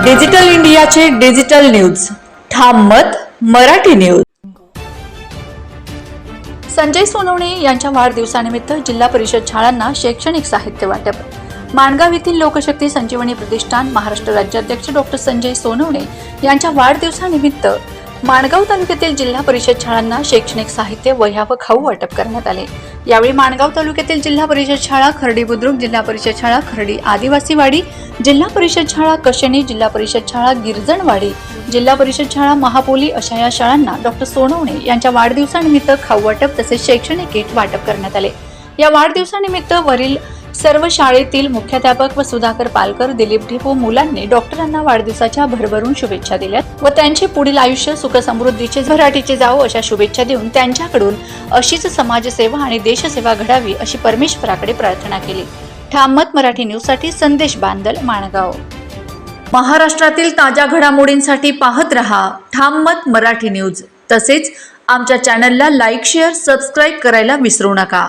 Digital इंडियाचे digital news. ठाम मत मराठी न्यूज. संजय सोनवणे यांच्या वाढदिवसानिमित्त जिल्हा परिषद शाळांना शैक्षणिक साहित्य वाटप. माणगाव येथील लोकशक्ती संजीवनी प्रतिष्ठान महाराष्ट्र राज्याध्यक्ष डॉक्टर संजय सोनवणे यांच्या वाढदिवसानिमित्त माणगाव तालुक्यातील जिल्हा परिषद शाळांना शैक्षणिक साहित्य वह्या व खाऊ वाटप करण्यात आले. यावेळी माणगाव तालुक्यातील जिल्हा परिषद शाळा खर्डी बुद्रुक जिल्हा परिषद शाळा खर्डी आदिवासीवाडी जिल्हा परिषद शाळा कशेणी जिल्हा परिषद शाळा गिरजणवाडी जिल्हा परिषद शाळा महापोली अशा या शाळांना डॉक्टर सोनवणे यांच्या वाढदिवसानिमित्त खाऊ वाटप तसेच शैक्षणिक किट वाटप करण्यात आले. या वाढदिवसानिमित्त वरील सर्व शाळेतील मुख्याध्यापक व सुधाकर पालकर दिलीप ढिपो मुलांनी डॉक्टरांना वाढदिवसाच्या भरभरून शुभेच्छा दिल्या व त्यांचे पुढील आयुष्य सुखसमृद्धीचे झराटीचे जावो अशा शुभेच्छा देऊन त्यांच्याकडून अशीच समाजसेवा आणि देशसेवा घडावी अशी परमेश्वराकडे प्रार्थना केली. ठामत मराठी न्यूजसाठी संदेश बांदल माणगाव. महाराष्ट्रातील ताज्या घडामोडींसाठी पाहत रहा ठाम मत मराठी न्यूज तसेच आमच्या चॅनलला लाईक शेअर सबस्क्राईब करायला विसरू नका.